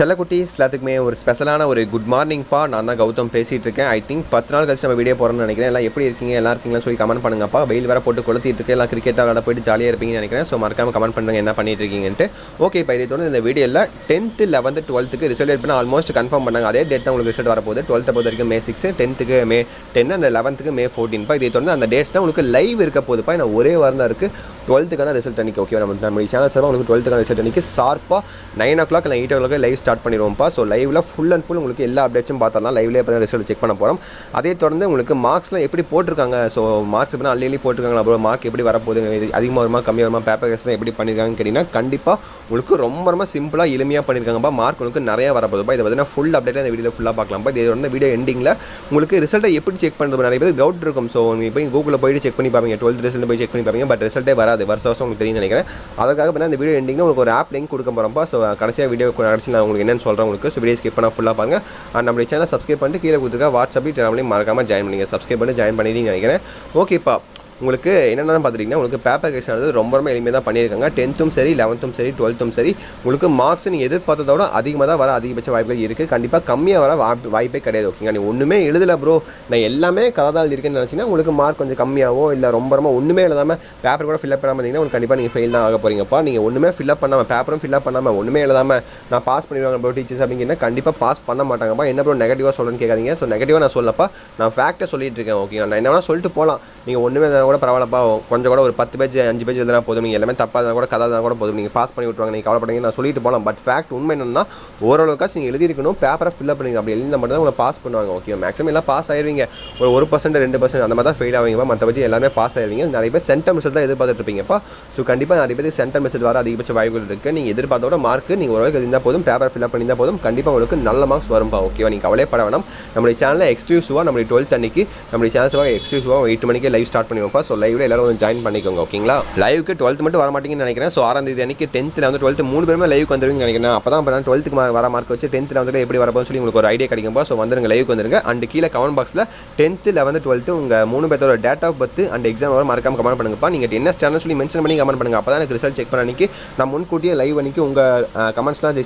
செல்லக்குட்டிஸ் எல்லாத்துக்குமே ஒரு ஸ்பெஷலான ஒரு குட் மார்னிங்ப்பா நான் தான் கௌதம் பேசிகிட்டு இருக்கேன் ஐ திங்க் பத்து நாள் கழிச்சு நம்ம வீடியோ போகிறோம்னு நினைக்கிறேன். எல்லாம் எப்படி இருக்கீங்க? எல்லா இருக்கீங்களா? சொல்லி கமெண்ட் பண்ணுங்கப்பா. வெயில் வேறு போட்டு கொளுத்திட்டு இருக்கு எல்லாம் கிரிக்கெட் விளாட போயிட்டு ஜாலியாக இருப்பீங்கன்னு நினைக்கிறேன். ஸோ மறக்காம கமெண்ட் பண்ணுங்க என்ன பண்ணிட்டு இருக்கீங்கன்ட்டு ஓகே இப்போ இதை தொடர்ந்து இந்த வீடியோவில் டென்த்து லெவன்த்து டுவெல்த்துக்கு ரிசல்ட் எடுப்பினா ஆல்மோஸ்ட் கன்ஃபார்ம் பண்ணாங்க. அதே டேட் தான் உங்களுக்கு ரிசல்ட் வரப்போகுது. டுவெல்த்தை பொறுத்த வரைக்கும் மே சிக்ஸ் டென்த்துக்கு மே டென் அந்த லெவன்த்துக்கு மே ஃபோர்டீன்ப்பா இதை தொடர்ந்து அந்த டேட்ஸ் தான் உங்களுக்கு லைவ் இருக்க போகுதுப்பா. நான் ஒரே வாரம் தான் இருக்குது டுவெல்த்துக்கான ரிசல்ட் அன்றைக்கி ஓகே நம்ம நம்ம சேனல் சார்பாக உங்களுக்கு டுவெல்த்துக்கான ரிசல்ட் அன்றைக்கி ஷார்ப்பாக நைன் ஓ கிளாக் இல்லை eight o'clock live start பண்ணிடுவோம்ப்பா ஸோ லைவில் ஃபுல் அண்ட் ஃபுல் உங்களுக்கு எல்லா அப்டேட்ஸும் பார்த்தரலாம் லைவ்லேயே இப்போ ரிசல்ட் செக் பண்ண போகிறோம் அதே தொடர்ந்து உங்களுக்கு மார்க்ஸ்லாம் எப்படி போட்டிருக்காங்க? ஸோ மார்க்ஸ் எப்படி அள்ளி போட்டிருக்காங்க அப்புறம் மார்க் எப்படி வரப்போகுது? அதிகமாக வருமா கம்மியாக வருமா? பேப்பர் கேஸ்லாம் எப்படி பண்ணியிருக்காங்கன்னு கேட்டிங்கன்னா கண்டிப்பாக உங்களுக்கு ரொம்ப ரொம்ப சிம்பிளாக எளிமையாக பண்ணியிருக்காங்கப்பா மார்க் உங்களுக்கு நிறைய வரப்போதுப்பா இதை பார்த்தீங்கன்னா ஃபுல் அப்டேட்டாக இந்த வீடியோ ஃபுல்லாக பார்க்கலாம்ப்பா. இதே வந்து வீடியோ எண்டிங்கில் உங்களுக்கு ரிசல்ட்டை எப்படி செக் பண்ணுறது நிறைய பேர் டவுட் இருக்கும். ஸோ நீங்கள் போய் கூகுளில் போயிட்டு செக் பண்ணி பார்ப்பீங்க. டுவெல்த் ரிசல்ட் போய் செக் பண்ணி பார்ப்பீங்க. பட் ரிசல்ட்டே வராது. வருஷம் வருஷம் உங்களுக்கு தெரியும் நினைக்கிறேன். அதுக்காக பார்த்தா இந்த வீடியோ எண்டிங்கில் உங்களுக்கு ஒரு ஆப் லிங்க் கொடுக்க போகிறப்போ ஸோ கடைசியாக வீடியோ கடைசி நான் உங்களுக்கு என்னென்னு சொல்கிறேன் உங்களுக்கு. ஸோ வீடியோ ஸ்கிப் பண்ணால் ஃபுல்லாக பாருங்கள் அண்ட் நம்மளுடைய சேனல் சப்ஸ்கிரைப் பண்ணிட்டு கீழே கொடுத்துருக்க வாட்ஸ்அப்பில் டெலிகிராம்லையும் மறக்காமல் ஜாயின் பண்ணிங்க. சப்ஸ்கிரைப் பண்ணி ஜாயின் பண்ணிட்டீங்கன்னு நினைக்கிறேன். ஓகேப்பா உங்களுக்கு என்னென்ன பார்த்துட்டிங்கன்னா உங்களுக்கு பேப்பர் கேஸ் ஆனது ரொம்ப ரொம்ப எளிமையாக தான் பண்ணியிருக்காங்க. டென்த்தும் சரி லெவன்த்தும் சரி டுவெல்த்தும் சரி உங்களுக்கு மார்க்ஸ் நீங்கள் எதிர்பார்த்ததை விட அதிகமாக தான் வர அதிகபட்ச வாய்ப்புகள் இருக்குது கண்டிப்பாக கம்மியாக வர வாய்ப்பு வாய்ப்பே கிடையாது ஓகேங்க நீ ஒன்றுமே எழுதலை ப்ரோ நான் எல்லாமே கதை தான் இருக்குன்னு நினச்சிங்கன்னா உங்களுக்கு மார்க் கொஞ்சம் கம்மியாகவோ இல்லை ரொம்ப ரொம்ப ஒன்றுமே எழுதாமல் பேப்பர் கூட ஃபில்அப் பண்ணாமல் இருந்தீங்கன்னா உங்களுக்கு கண்டிப்பாக நீங்கள் ஃபெயில் தான் ஆக போகிறீங்கப்பா நீங்கள் ஒன்றுமே ஃபில்அப் பண்ணாமல் பேப்பரும் ஃபில்அப் பண்ணாமல் ஒன்றுமே எழுதாமல் நான் பாஸ் பண்ணிடுவாங்க ப்ரோ டீச்சர்ஸ் அப்படிங்கன்னா கண்டிப்பாக பாஸ் பண்ண மாட்டாங்கப்பா. என்ன ப்ரோ நெகட்டிவாக சொல்லுன்னு கேட்காதீங்க. ஸோ நெகட்டிவாக நான் சொல்லப்பா நான் ஃபேக்டை சொல்லிட்டு இருக்கேன் ஓகே நான் என்ன வேணால் சொல்லிட்டு போகலாம் நீங்கள் ஒன்றுமே கூட பரவாயில்லப்பா கொஞ்சம் கூட ஒரு பத்து பேஜ் அஞ்சு பேஜ் எழுதினா போதும். நீங்கள் எல்லாமே தப்பாக இருந்தால் கூட கதை இருந்தால் கூட போதும். நீங்கள் பாஸ் பண்ணி விட்டுருவாங்க. நீங்கள் கவலைப்படுங்க நான் சொல்லிட்டு போகலாம் பட் ஃபேக்ட் உண்மை என்னன்னா ஓரளவுக்காச்சும் நீங்கள் எழுதிருக்கணும் பேப்பரை ஃபில்அப் பண்ணிக்கணும். அப்படி எழுதி மட்டும் தான் உங்களை பாஸ் பண்ணுவாங்க. ஓகே மேக்ஸிமம் எல்லாம் பாஸ் ஆயிருவீங்க. ஒரு ஒரு பர்சன்ட் ரெண்டு பர்சன்ட் அந்த மாதிரி தான் ஃபெயில் ஆவீங்கப்பா. மற்றபடி எல்லாமே பாஸ் ஆயிருவீங்க. நிறைய பேர் சென்டம் ரிசல்ட் தான் எதிர்பார்த்துட்டு இருப்பீங்கப்பா. ஸோ கண்டிப்பாக நிறைய பேர் சென்டம் மெசேஜ் வர அதிகபட்ச வாய்ப்புகள் இருக்குது நீங்கள் எதிர்பார்த்தோட மார்க் நீங்கள் ஓரளவுக்கு இருந்தால் போதும். பேப்பர் ஃபில்அப் பண்ணியிருந்தால் போதும். கண்டிப்பாக உங்களுக்கு நல்ல மார்க்ஸ் வரும்பா. ஓகேவா நீங்கள் கவலைப்பட வேணாம். நம்மளுடைய சேனலில் எக்ஸ்க்ளூசிவாக நம்மளுடைய டுவெல்த் அன்னைக்கு நம்மளுடைய சேனல்ஸாக எக்ஸ்க்ளூசிவாக எயிட் மணிக்கு லைவ் ஸ்டார்ட் கண்டிப்பாக ஸோ லைவ்ல எல்லாரும் வந்து ஜாயின் பண்ணிக்கோங்க ஓகேங்களா லைவுக்கு டுவெல்த் மட்டும் வர மாட்டீங்கன்னு நினைக்கிறேன். ஸோ ஆறாம் தேதி அன்றைக்கி டென்த்தில் வந்து டுவெல்த் மூணு பேருமே லைவுக்கு வந்துருங்க நினைக்கிறேன். அப்போ தான் பண்ண டுவெல்த்துக்கு வர மார்க் வச்சு டென்த்தில் வந்து எப்படி வரப்போன்னு சொல்லி உங்களுக்கு ஒரு ஐடியா கிடைக்கும்பா ஸோ வந்துருங்க லைவுக்கு வந்துருங்க. அண்ட் கீழே கமெண்ட் பாக்ஸில் டென்த்து லெவன்த்து டுவெல்த்து உங்கள் மூணு பேர்த்தோட date of birth and exam வர மறக்காம கமெண்ட் பண்ணுங்கப்பா. நீங்கள் என்ன ஸ்டாண்டர்ட் சொல்லி மென்ஷன் பண்ணி கமெண்ட் பண்ணுங்க. அப்போ தான் எனக்கு ரிசல்ட் செக் பண்ண அன்னைக்கு நான் முன்கூட்டியே லைவ் அன்னைக்கு உங்கள் கமெண்ட்ஸ்லாம்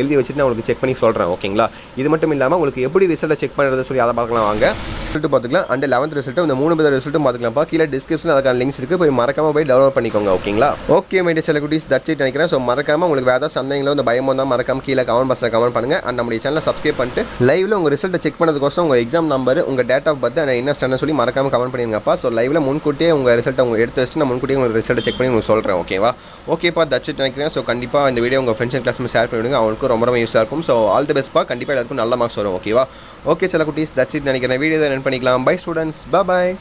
எழுதி வச்சுட்டு நான் உங்களுக்கு செக் பண்ணி சொல்கிறேன் ஓகேங்களா இது மட்டும் இல்லாமல் உங்களுக்கு எப்படி ரிசல்ட்டை செக் பண்ணுறது சொல்லி அதை பார்க்கலாம் வாங்க. ரிசல்ட் பார்த்துக்கலாம் அண்ட் லெவன்த் ரிசல்ட்டு இந்த மூணு பேர் ரிசல்ட்டும் பார்த்துக்கலாம்ப்பா கீழே டிஸ்கிரிப்ஷன் அதுக்கான லிங்க்ஸ் இருக்குது போய் மறக்காமல் போய் டவுன்லோட் பண்ணிக்கோங்க ஓகேங்களா? ஓகே மைடிய சில குட்டீஸ் தட்ஸ் இட் நினைக்கிறேன். ஸோ மறக்காம உங்களுக்கு வேறு ஏதாவது சந்தேகங்களோ இந்த பயம் வந்தால் மறக்காம கீழே கமெண்ட் பாக்ஸில் கமெண்ட் பண்ணுங்கள் அண்ட் நம்முடைய சேனலை சப்ஸ்கிரைப் பண்ணிட்டு லைவில் உங்கள் ரிசல்ட்டை செக் பண்ணதுக்கோசம் உங்கள் எக்ஸாம் நம்பர் உங்கள் டேட் ஆஃப் பர்த் அண்ட் என்ன ஸ்டாண்டர்ட் சொல்லி மறக்காம கமெண்ட் பண்ணிருங்கப்பா. ஸோ லைவ்ல முன்கூட்டியே உங்கள் ரிசல்ட்டை உங்கள் எடுத்து வச்சு நான் முன்கூட்டியே உங்கள் ரிசல்ட்டை செக் பண்ணி உங்களுக்கு சொல்கிறேன் ஓகேவா? ஓகேப்பா தட்ஸ் இட் நினைக்கிறேன். ஸோ கண்டிப்பாக இந்த வீடியோ உங்கள் ஃப்ரெண்ட்ஸ் கிளாஸ் ஷேர் பண்ணிவிடுங்க. அவங்களுக்கும் ரொம்ப ரொம்ப யூஸாக இருக்கும். ஸோ ஆல் தி பெஸ்ட்பா கண்டிப்பாக எல்லாருக்கும் நல்ல மார்க்ஸ் வரும் ஓகேவா? ஓகே சில குட்டீஸ் தட்ஸ் இட் நினைக்கிறேன் வீடியோ ரன் பண்ணிக்கலாம். Bye students bye